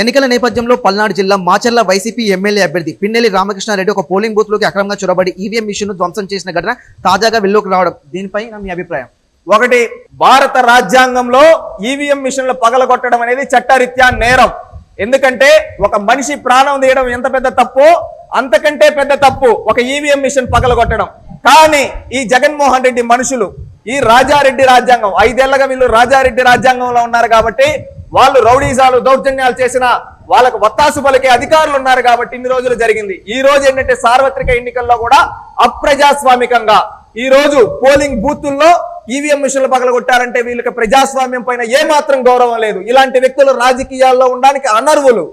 ఎన్నికల నేపథ్యంలో పల్నాడు జిల్లా మాచర్ల వైసీపీ ఎమ్మెల్యే అభ్యర్థి పిన్నెల్లి రామకృష్ణారెడ్డి ఒక పోలింగ్ బూత్లోకి అక్రమంగా చొరబడి ఈవీఎం మిషన్ ధ్వంసం చేసిన ఘటన తాజాగా వెల్లోకి రావడం. దీనిపై నా మీ అభిప్రాయం. ఒకటి భారత రాజ్యాంగంలో ఈవీఎం మిషన్లు పగలగొట్టడం అనేది చట్టరీత్యా నేరం. ఎందుకంటే ఒక మనిషి ప్రాణం తీయడం ఎంత పెద్ద తప్పు అంతకంటే పెద్ద తప్పు ఒక ఈవీఎం మిషన్ పగలగొట్టడం. కానీ ఈ జగన్మోహన్ రెడ్డి మనుషులు ఈ రాజారెడ్డి రాజ్యాంగం ఐదేళ్ళగా వీళ్ళు రాజారెడ్డి రాజ్యాంగంలో ఉన్నారు కాబట్టి వాళ్ళు రౌడీజాలు దౌర్జన్యాలు చేసిన వాళ్ళకు వత్తాసు పలికే అధికారులు ఉన్నారు కాబట్టి ఇన్ని రోజులు జరిగింది. ఈ రోజు ఏంటంటే సార్వత్రిక ఎన్నికల్లో కూడా అప్రజాస్వామికంగా ఈ రోజు పోలింగ్ బూతుల్లో ఈవీఎం మిషన్లు పగలగొట్టారంటే వీళ్ళకి ప్రజాస్వామ్యం పైన ఏ మాత్రం గౌరవం లేదు. ఇలాంటి వ్యక్తులు రాజకీయాల్లో ఉండడానికి అనర్వులు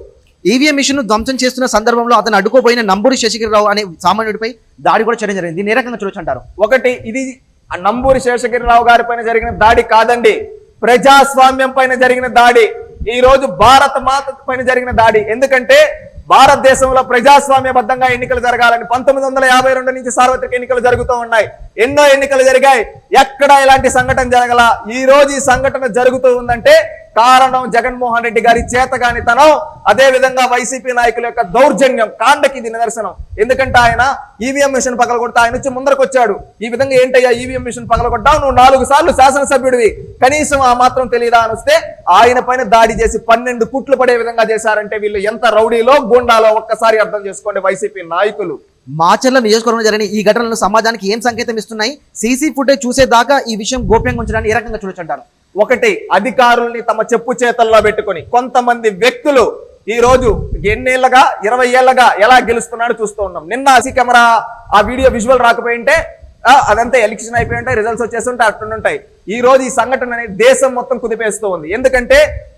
ఈవీఎం మిషన్ ధ్వంసం చేస్తున్న సందర్భంలో అతను అడ్డుకోపోయిన నంబూరి శశిగిరిరావు అనే సామాన్యుడిపై దాడి కూడా చేయడం జరిగింది. దీన్ని ఏ రకంగా చూడొచ్చు అంటారు ఒకటి ఇది ఆ నంబూరి శేషగిరిరావు గారి పైన జరిగిన దాడి కాదండి. ప్రజాస్వామ్యం పైన జరిగిన దాడి ఈ రోజు భారత మాత పైన జరిగిన దాడి. ఎందుకంటే భారతదేశంలో ప్రజాస్వామ్యబద్ధంగా ఎన్నికలు జరగాలని పంతొమ్మిది వందల యాభై రెండు నుంచి సార్వత్రిక ఎన్నికలు జరుగుతూ ఉన్నాయి. ఎన్నో ఎన్నికలు జరిగాయి. ఎక్కడ ఇలాంటి సంఘటన జరగల. ఈ రోజు ఈ సంఘటన జరుగుతూ ఉందంటే కారణం జగన్మోహన్ రెడ్డి గారి చేతగానితనం అదే విధంగా వైసీపీ నాయకుల యొక్క దౌర్జన్యం కాండకి ఇది నిదర్శనం. ఎందుకంటే ఆయన ఈవీఎం మిషన్ పగలగొడతా ఆయన వచ్చి ముందరకొచ్చాడు. ఈ విధంగా ఏంటయ్యా ఈవీఎం మిషన్ పగలగొట్టావు? నువ్వు నాలుగు సార్లు శాసనసభ్యుడివి. కనీసం ఆ మాత్రం తెలియదా అని వస్తే ఆయన పైన దాడి చేసి పన్నెండు కుట్లు పడే విధంగా చేశారంటే వీళ్ళు ఎంత రౌడీలో గుండాలో ఒక్కసారి అర్థం చేసుకోండి వైసీపీ నాయకులు. మాచర్ల నియోజకవర్గంలో జరిగిన ఈ ఘటనలు సమాజానికి ఏం సంకేతం ఇస్తున్నాయి? సీసీ ఫుటేజ్ చూసేదాకా ఈ విషయం గోప్యంగా ఉంచడానికి ఏ రకంగా చూడొచ్చు అంటారు? ఒకటి అధికారుల్ని తమ చెప్పు చేతల్లో పెట్టుకొని కొంతమంది వ్యక్తులు ఈ రోజు ఎన్నేళ్ళగా ఇరవై ఏళ్ళగా ఎలా గెలుస్తున్నాడో చూస్తూ ఉన్నాం. నిన్న సీ కెమెరా ఆ వీడియో విజువల్ రాకపోయింటే అదంతా ఎలక్షన్ అయిపోయి ఉంటాయి రిజల్ట్స్ వచ్చేస్తుంటే అట్టుంటాయి ఈ రోజు ఈ సంఘటన అనేది దేశం మొత్తం కుదిపేస్తూ ఉంది. ఎందుకంటే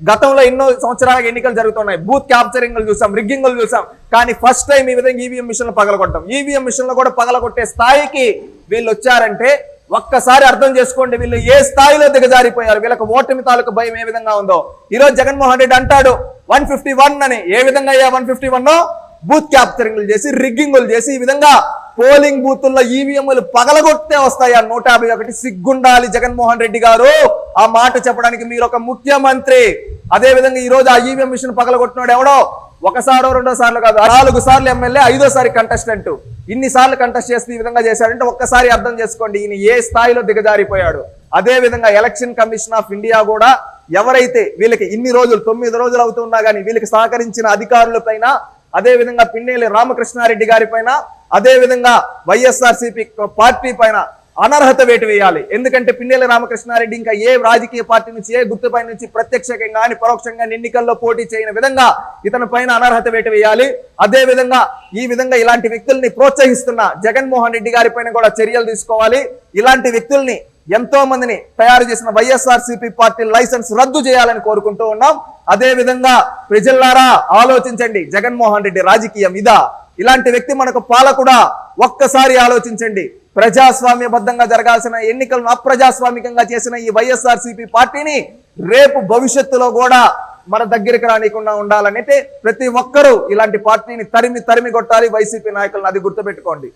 గతంలో ఎన్నో సంవత్సరాలుగా ఎన్నికలు జరుగుతున్నాయి. బూత్ క్యాప్చరింగ్ చూసాం రిగ్గింగ్లు చూసాం. కానీ ఫస్ట్ టైం ఈ విధంగా ఈవీఎం మిషన్లు పగలగొట్టాం. ఈవీఎం మిషన్లు కూడా పగలగొట్టే స్థాయికి వీళ్ళు వచ్చారంటే ఒక్కసారి అర్థం చేసుకోండి వీళ్ళు ఏ స్థాయిలో దిగజారిపోయారు? వీళ్ళకి ఓటమి తాలూకు భయం ఏ విధంగా ఉందో? ఈ రోజు జగన్మోహన్ రెడ్డి అంటాడు వన్ ఫిఫ్టీ వన్ అని. ఏ విధంగా అయ్యా వన్ ఫిఫ్టీ వన్ బూత్ క్యాప్చరింగ్లు చేసి రిగ్గింగ్లు చేసి ఈ విధంగా పోలింగ్ బూతుల్లో ఈవీఎంలు పగలగొట్టే వస్తాయి? ఆ నూట యాభై ఒకటి సిగ్గుండాలి జగన్మోహన్ రెడ్డి గారు. ఆ మాట చెప్పడానికి మీరు ఒక ముఖ్యమంత్రి. అదే విధంగా ఈ రోజు ఆ ఈవీఎం మిషన్ పగలగొట్టినాడు ఎవడో? ఒకసారో రెండో సార్లు కాదు నాలుగు సార్లు ఎమ్మెల్యే ఐదోసారి కంటెస్టెంట్ ఇన్నిసార్లు కంటెస్ట్ చేస్తే ఈ విధంగా చేశాడంటే ఒక్కసారి అర్థం చేసుకోండి ఈయన ఏ స్థాయిలో దిగజారిపోయాడు. అదే విధంగా ఎలక్షన్ కమిషన్ ఆఫ్ ఇండియా కూడా ఎవరైతే వీళ్ళకి ఇన్ని రోజులు తొమ్మిది రోజులు అవుతున్నా కానీ వీళ్ళకి సహకరించిన అధికారులపైన అదేవిధంగా అదే విధంగా రామకృష్ణారెడ్డి గారి పైన అదే విధంగా వైఎస్ఆర్సీపీ పార్టీ పైన అనర్హత వేటు వేయాలి. ఎందుకంటే పిన్నెల రామకృష్ణారెడ్డి ఇంకా ఏ రాజకీయ పార్టీ నుంచి ఏ గుర్తుపై నుంచి ప్రత్యక్షంగా కానీ పరోక్షంగా ఎన్నికల్లో పోటీ చేయని విధంగా ఇతని పైన అనర్హత వేటు వేయాలి. అదే విధంగా ఈ విధంగా ఇలాంటి వ్యక్తుల్ని ప్రోత్సహిస్తున్న జగన్మోహన్ రెడ్డి గారి పైన కూడా చర్యలు తీసుకోవాలి. ఇలాంటి వ్యక్తుల్ని ఎంతో మందిని తయారు చేసిన వైఎస్ఆర్ పార్టీ లైసెన్స్ రద్దు చేయాలని కోరుకుంటూ ఉన్నాం. అదే విధంగా ప్రజల్లారా ఆలోచించండి. జగన్మోహన్ రెడ్డి రాజకీయం ఇదా. ఇలాంటి వ్యక్తి మనకు పాలకుడా ఒక్కసారి ఆలోచించండి. ప్రజాస్వామ్యబద్ధంగా జరగాల్సిన ఎన్నికలను అప్రజాస్వామికంగా చేసిన ఈ వైఎస్ఆర్ పార్టీని రేపు భవిష్యత్తులో కూడా మన దగ్గరికి రానికుండా ఉండాలనైతే ప్రతి ఒక్కరూ ఇలాంటి పార్టీని తరిమి తరిమి కొట్టాలి. వైసీపీ నాయకులను అది గుర్తుపెట్టుకోండి.